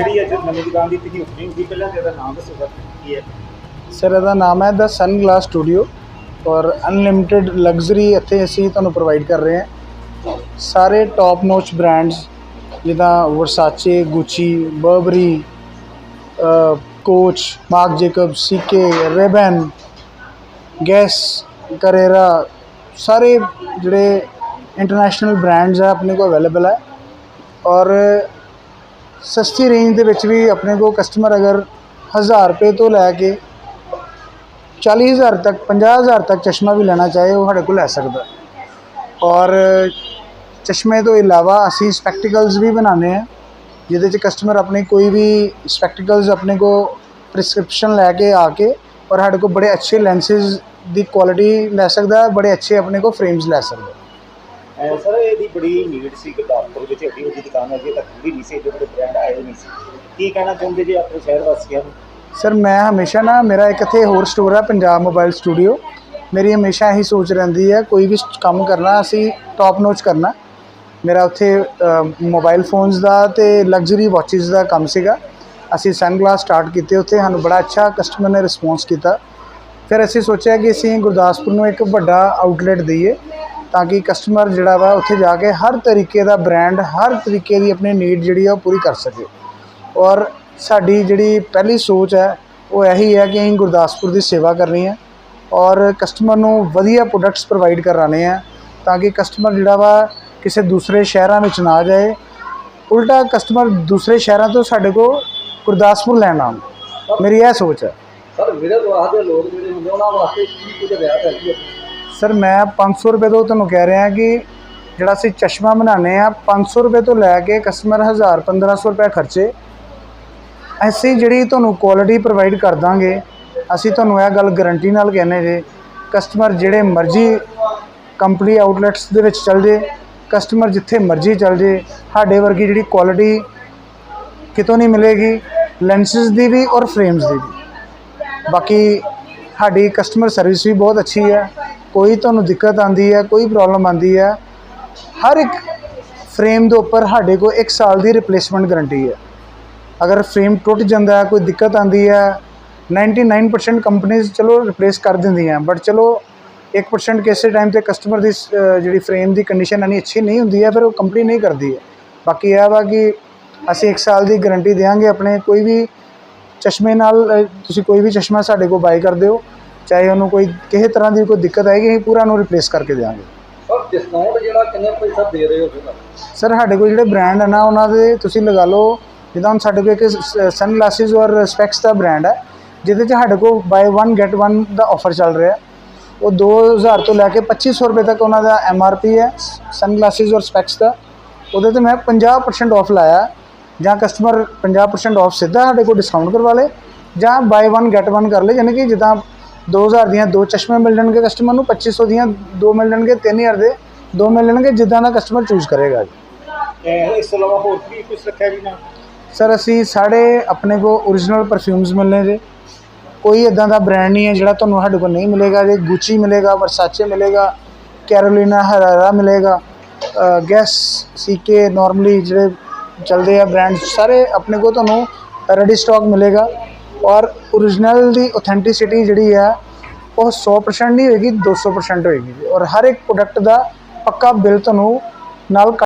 ਦੁਕਾਨ ਦੀ ਤੁਸੀਂ ਓਪਨਿੰਗ ਦੀ ਪਹਿਲਾਂ ਤੇ ਇਹਦਾ ਨਾਮ ਦੱਸੋ ਸਰ, ਕੀ ਹੈ? ਸਰ, ਇਹਦਾ ਨਾਮ ਹੈ ਦਾ ਸਨ ਗਲਾਸ ਸਟੂਡੀਓ ਔਰ ਅਨਲਿਮਿਟਿਡ ਲਗਜ਼ਰੀ ਇੱਥੇ ਅਸੀਂ ਤੁਹਾਨੂੰ ਪ੍ਰੋਵਾਈਡ ਕਰ ਰਹੇ ਹਾਂ। ਸਾਰੇ ਟੌਪ ਨੋਚ ਬ੍ਰਾਂਡਸ ਜਿੱਦਾਂ Versace Gucci Burberry Coach Marc Jacob CK Ray-Ban Guess Carrera ਸਾਰੇ ਜਿਹੜੇ ਇੰਟਰਨੈਸ਼ਨਲ ਬ੍ਰਾਂਡਸ ਆ, ਆਪਣੇ ਕੋਲ ਅਵੇਲੇਬਲ ਹੈ ਔਰ ਸਸਤੀ ਰੇਂਜ ਦੇ ਵਿੱਚ ਵੀ ਆਪਣੇ ਕੋਲ ਕਸਟਮਰ ਅਗਰ 1000 ਰੁਪਏ ਤੋਂ ਲੈ ਕੇ 40000 ਤੱਕ 50000 ਤੱਕ ਚਸ਼ਮਾ ਵੀ ਲੈਣਾ ਚਾਹੇ ਉਹ ਸਾਡੇ ਕੋਲ ਲੈ ਸਕਦਾ ਔਰ ਚਸ਼ਮੇ ਤੋਂ ਇਲਾਵਾ ਅਸੀਂ ਸਪੈਕਟੀਕਲਸ ਵੀ ਬਣਾਉਂਦੇ ਆ ਜਿਹਦੇ 'ਚ ਕਸਟਮਰ ਆਪਣੀ ਕੋਈ ਵੀ ਸਪੈਕਟੀਕਲਸ ਆਪਣੇ ਕੋ ਪ੍ਰਿਸਕ੍ਰਿਪਸ਼ਨ ਲੈ ਕੇ ਆ ਕੇ ਔਰ ਸਾਡੇ ਕੋਲ ਬੜੇ ਅੱਛੇ ਲੈਂਸਿਸ ਦੀ ਕੁਆਲਿਟੀ ਲੈ ਸਕਦਾ ਬੜੇ ਅੱਛੇ ਆਪਣੇ ਕੋ ਫਰੇਮਸ ਲੈ ਸਕਦਾ ਸਰ, ਇਹਦੀ ਬੜੀ ਨੀਡ ਸੀ ਗੁਰਦਾਸਪੁਰ ਵਿੱਚ, ਏਡੀ ਵੱਡੀ ਦੁਕਾਨ ਅਜੇ ਤੱਕ ਖੁੱਲੀ ਨਹੀਂ ਸੀ ਏਡੇ ਵੱਡੇ ਬ੍ਰਾਂਡ ਆਏ ਨਹੀਂ ਸੀ। ਕੀ ਕਹਿਣਾ ਚਾਹੁੰਦੇ ਜੀ ਆਪਣੇ ਸ਼ਹਿਰ ਵਾਸੀਆਂ ਨੂੰ? ਸਰ, ਮੈਂ ਹਮੇਸ਼ਾ ਨਾ, ਮੇਰਾ ਇੱਕ ਇੱਥੇ ਹੋਰ ਸਟੋਰ ਹੈ, ਪੰਜਾਬ ਮੋਬਾਈਲ ਸਟੂਡੀਓ ਮੇਰੀ ਹਮੇਸ਼ਾ ਇਹੀ ਸੋਚ ਰਹਿੰਦੀ ਹੈ, ਕੋਈ ਵੀ ਕੰਮ ਕਰਨਾ, ਅਸੀਂ ਟੌਪ ਨੋਚ ਕਰਨਾ। ਮੇਰਾ ਉੱਥੇ ਮੋਬਾਈਲ ਫੋਨਸ ਦਾ ਤੇ ਲਗਜ਼ਰੀ ਵਾਚਿਸ ਦਾ ਕੰਮ ਸੀਗਾ। ਅਸੀਂ ਸਨਗਲਾਸ ਸਟਾਰਟ ਕੀਤੇ ਉੱਥੇ, ਸਾਨੂੰ ਬੜਾ ਅੱਛਾ ਕਸਟਮਰ ਨੇ ਰਿਸਪੌਂਸ ਕੀਤਾ। ਫਿਰ ਅਸੀਂ ਸੋਚਿਆ ਕਿ ਅਸੀਂ ਗੁਰਦਾਸਪੁਰ ਨੂੰ ਇੱਕ ਵੱਡਾ ਆਊਟਲੈਟ ਦਈਏ। ਤਾਂ ਕਿ ਕਸਟਮਰ ਜਿਹੜਾ ਵਾ ਉੱਥੇ ਜਾ ਕੇ ਹਰ ਤਰੀਕੇ ਦਾ ਬ੍ਰਾਂਡ ਹਰ ਤਰੀਕੇ ਦੀ ਆਪਣੀ ਨੀਡ ਜਿਹੜੀ ਆ ਉਹ ਪੂਰੀ ਕਰ ਸਕੇ। ਔਰ ਸਾਡੀ ਜਿਹੜੀ ਪਹਿਲੀ ਸੋਚ ਹੈ, ਉਹ ਇਹੀ ਹੈ ਕਿ ਅਸੀਂ ਗੁਰਦਾਸਪੁਰ ਦੀ ਸੇਵਾ ਕਰਨੀ ਹੈ ਔਰ ਕਸਟਮਰ ਨੂੰ ਵਧੀਆ ਪ੍ਰੋਡਕਟਸ ਪ੍ਰੋਵਾਈਡ ਕਰਾਣੇ ਆ ਤਾਂ ਕਿ ਕਸਟਮਰ ਜਿਹੜਾ ਵਾ ਕਿਸੇ ਦੂਸਰੇ ਸ਼ਹਿਰਾਂ ਵਿੱਚ ਨਾ ਜਾਏ। ਉਲਟਾ ਕਸਟਮਰ ਦੂਸਰੇ ਸ਼ਹਿਰਾਂ ਤੋਂ ਸਾਡੇ ਕੋਲ ਗੁਰਦਾਸਪੁਰ ਲੈਣ ਆਉਣ। ਮੇਰੀ ਇਹ ਸੋਚ ਹੈ। ਸਰ ਮਿਡਲ ਕਲਾਸ ਲੋਕ ਜਿਹੜੇ ਹੁੰਦੇ ਉਹਨਾਂ ਵਾਸਤੇ ਕੀ ਕੁਝ ਵਿਆਹ ਕਰਦੀ ਹੈ? ਸਰ, ਮੈਂ 500 ਰੁਪਏ ਤੋਂ ਤੁਹਾਨੂੰ ਕਹਿ ਰਿਹਾ ਕਿ ਜਿਹੜਾ ਅਸੀਂ ਚਸ਼ਮਾ ਬਣਾਉਂਦੇ ਆ 500 ਰੁਪਏ ਤੋਂ ਲੈ ਕੇ ਕਸਟਮਰ 1000 1500 ਰੁਪਏ ਖਰਚੇ, ਅਸੀਂ ਜਿਹੜੀ ਤੁਹਾਨੂੰ ਕੁਆਲਿਟੀ ਪ੍ਰੋਵਾਈਡ ਕਰ ਦਾਂਗੇ, ਅਸੀਂ ਤੁਹਾਨੂੰ ਇਹ ਗੱਲ ਗਾਰੰਟੀ ਨਾਲ ਕਹਿੰਦੇ ਜੇ ਕਸਟਮਰ ਜਿਹੜੇ ਮਰਜ਼ੀ ਕੰਪਨੀ ਆਊਟਲੈਟਸ ਦੇ ਵਿੱਚ ਚਲ ਜੇ ਕਸਟਮਰ ਜਿੱਥੇ ਮਰਜ਼ੀ ਚਲ ਜੇ, ਸਾਡੇ ਵਰਗੀ ਜਿਹੜੀ ਕੁਆਲਿਟੀ ਕਿਤੋਂ ਨਹੀਂ ਮਿਲੇਗੀ ਲੈਂਸਸ ਦੀ ਵੀ ਔਰ ਫਰੇਮਸ ਦੀ ਵੀ। ਬਾਕੀ ਸਾਡੀ ਕਸਟਮਰ ਸਰਵਿਸ ਵੀ ਬਹੁਤ ਅੱਛੀ ਹੈ। ਕੋਈ ਤੁਹਾਨੂੰ ਦਿੱਕਤ ਆਂਦੀ ਹੈ, ਕੋਈ ਪ੍ਰੋਬਲਮ ਆਂਦੀ ਹੈ, ਹਰ ਇੱਕ ਫਰੇਮ ਦੇ ਉੱਪਰ ਸਾਡੇ ਕੋਲ 1 ਸਾਲ ਦੀ ਰਿਪਲੇਸਮੈਂਟ ਗਾਰੰਟੀ ਹੈ। ਅਗਰ ਫਰੇਮ ਟੁੱਟ ਜਾਂਦਾ ਹੈ, ਕੋਈ ਦਿੱਕਤ ਆਂਦੀ ਹੈ 99% ਕੰਪਨੀਆਂ ਚਲੋ ਰਿਪਲੇਸ ਕਰ ਦਿੰਦੀਆਂ ਬਟ ਚਲੋ 1% ਕਿਸੇ ਟਾਈਮ ਤੇ ਕਸਟਮਰ ਦੀ ਜਿਹੜੀ ਫਰੇਮ ਦੀ ਕੰਡੀਸ਼ਨ ਇੰਨੀ ਅੱਛੀ ਨਹੀਂ ਹੁੰਦੀ ਹੈ, ਫਿਰ ਉਹ ਕੰਪਨੀ ਨਹੀਂ ਕਰਦੀ ਹੈ। ਬਾਕੀ ਇਹ ਵਾ ਕਿ ਅਸੀਂ 1 ਸਾਲ ਦੀ ਗਾਰੰਟੀ ਦੇਵਾਂਗੇ ਆਪਣੇ, ਕੋਈ ਵੀ ਚਸ਼ਮੇ ਨਾਲ ਤੁਸੀਂ ਕੋਈ ਵੀ ਚਸ਼ਮਾ ਸਾਡੇ ਕੋਲ ਬਾਈ ਕਰਦੇ ਹੋ ਚਾਹੇ ਉਹਨੂੰ ਕੋਈ ਕਿਸੇ ਤਰ੍ਹਾਂ ਦੀ ਕੋਈ ਦਿੱਕਤ ਆਏਗੀ ਅਸੀਂ ਪੂਰਾ ਨੂੰ ਰਿਪਲੇਸ ਕਰਕੇ ਦੇਵਾਂਗੇ। ਸਰ ਡਿਸਕਾਊਂਟ ਜਿਹੜਾ ਕਿੰਨੇ ਪੈਸਾ ਦੇ ਰਹੇ ਹੋ ਸਰ ਸਾਡੇ ਕੋਲ ਜਿਹੜੇ ਬ੍ਰਾਂਡ ਹੈ ਨਾ ਉਹਨਾਂ ਦੇ ਤੁਸੀਂ ਲਗਾ ਲਓ ਜਿੱਦਾਂ ਹੁਣ ਸਾਡੇ ਕੋਲ ਇੱਕ ਸਨ ਗਲਾਸਿਸ ਔਰ ਸਪੈਕਸ ਦਾ ਬ੍ਰਾਂਡ ਹੈ ਜਿਹਦੇ 'ਚ ਸਾਡੇ ਕੋਲ ਬਾਈ 1 ਗੈਟ 1 ਦਾ ਆਫਰ ਚੱਲ ਰਿਹਾ। ਉਹ 2000 ਤੋਂ ਲੈ ਕੇ 2500 ਰੁਪਏ ਤੱਕ ਉਹਨਾਂ ਦਾ ਐਮ ਆਰ ਪੀ ਹੈ ਸਨ ਗਲਾਸਿਸ ਔਰ ਸਪੈਕਸ ਦਾ। ਉਹਦੇ ਤੇ ਮੈਂ 50% ਆਫ ਲਾਇਆ ਜਾਂ ਕਸਟਮਰ 50% ਆਫ ਸਿੱਧਾ ਸਾਡੇ ਕੋਲ ਡਿਸਕਾਊਂਟ ਕਰਵਾ ਲੇ ਜਾਂ ਬਾਈ 1 ਗੈਟ 1 ਕਰ ਲੇ ਯਾਨੀ ਕਿ ਜਿੱਦਾਂ 2000 ਦੀਆਂ ਦੋ ਚਸ਼ਮੇ ਮਿਲ ਜਾਣਗੇ ਕਸਟਮਰ ਨੂੰ 2500 ਦੀਆਂ ਦੋ ਮਿਲ ਜਾਣਗੇ 3000 ਦੇ ਦੋ ਮਿਲ ਜਾਣਗੇ ਜਿੱਦਾਂ ਦਾ ਕਸਟਮਰ ਚੂਜ਼ ਕਰੇਗਾ ਜੀ। ਇਸ ਤੋਂ ਇਲਾਵਾ ਹੋਰ ਵੀ ਕੁਝ ਰੱਖਿਆ ਜੀ ਨਾ? ਸਰ ਅਸੀਂ ਸਾਡੇ ਆਪਣੇ ਕੋਲ origignal ਪਰਫਿਊਮਸ ਮਿਲਨੇ ਜੇ। ਕੋਈ ਇਦਾਂ ਦਾ ਬ੍ਰਾਂਡ ਨਹੀਂ ਹੈ ਜਿਹੜਾ ਤੁਹਾਨੂੰ ਸਾਡੇ ਕੋਲ ਨਹੀਂ ਮਿਲੇਗਾ ਜੇ। ਗੁੱਚੀ ਮਿਲੇਗਾ ਵਰਸਾਚੇ ਮਿਲੇਗਾ ਕੈਰੋਲੀਨਾ ਹਰਾਰਾ ਮਿਲੇਗਾ। ਗੈਸ ਸੀਕੇ ਨਾਰਮਲੀ ਜਿਹੜੇ ਚੱਲਦੇ ਆ ਬ੍ਰਾਂਡ ਸਾਰੇ ਆਪਣੇ ਕੋਲ ਤੁਹਾਨੂੰ ਰੈਡੀ ਸਟਾਕ ਮਿਲੇਗਾ। ਔਰ origignal ਦੀ authenticity ਜਿਹੜੀ ਆ, ਉਹ 100% ਨਹੀਂ ਹੋਏਗੀ 200% ਹੋਏਗੀ। ਔਰ ਹਰ ਇੱਕ ਪ੍ਰੋਡਕਟ ਦਾ ਪੱਕਾ ਬਿੱਲ ਤੁਹਾਨੂੰ ਨਾਲ